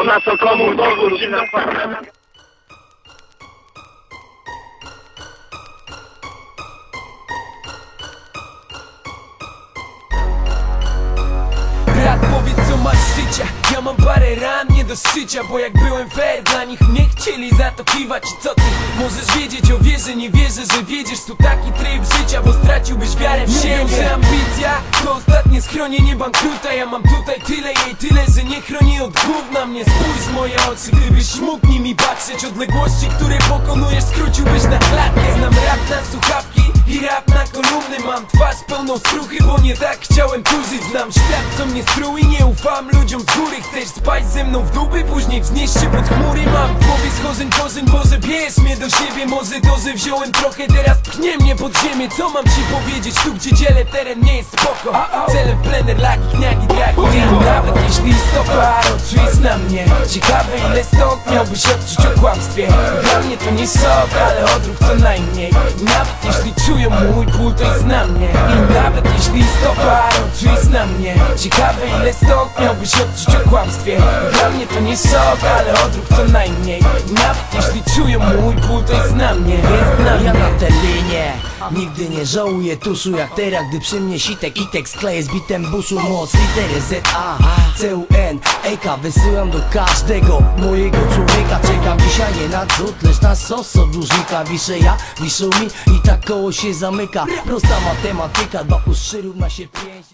na co komu dowód zimna Brat powiedz co masz życia. Ja mam parę ran nie do szycia Bo jak byłem fair dla nich nie chcieli za to kiwać. I co ty? Możesz wiedzieć o wierze Nie wierzę, że wiedziesz tu taki tryb życia Bo straciłbyś wiarę w siebie to ostatnie schronienie bankruta Ja mam tutaj tyle jej tyle, że nie chroni od gówna mnie. Spójrz w moje oczy, gdybyś mógł nimi patrzeć. Odległości, które pokonujesz skróciłbyś na klatkę. Znam rap na słuchawki i rap na kolumny. Mam twarz pełną skruchy, bo nie tak chciałem tu żyć Znam świat, co mnie skrył i nie ufam ludziom z góry. Chcesz spać ze mną w dupy, później wznieść się pod chmury. Mam w głowie schorzeń korzeń, Boże bierz mnie do siebie Może dozę wziąłem trochę, teraz pchnie mnie pod ziemię. Co mam ci powiedzieć, tu gdzie dzielę teren nie jest spoko. Cele w plener, laki, kniaki, dragi Nie, Nawet jeśli stopa roczu jest na mnie. Ciekawe ile stok miałbyś odczuć o kłamstwie. Dla mnie to nie sok, ale odruch co najmniej. Nawet jeśli czuję mój ból to jest na mnie. I nawet jeśli stopa roczu jest na mnie. Ciekawe ile stok miałbyś odczuć o kłamstwie. Dla mnie to nie sok, ale odruch co najmniej mój to jest na mnie Jest na Ja mnie na tę linię Nigdy nie żałuję tuszu jak teraz Gdy przy mnie sitek i tekst kleję z bitem buszu Moc litery Z, A, C, U, N Ejka wysyłam do każdego mojego człowieka. Czekam dzisiaj nie na cud, lecz na sos od dłużnika. Wiszę ja, wiszą mi i tak koło się zamyka. Prosta matematyka, 2 plus 3 równa się 5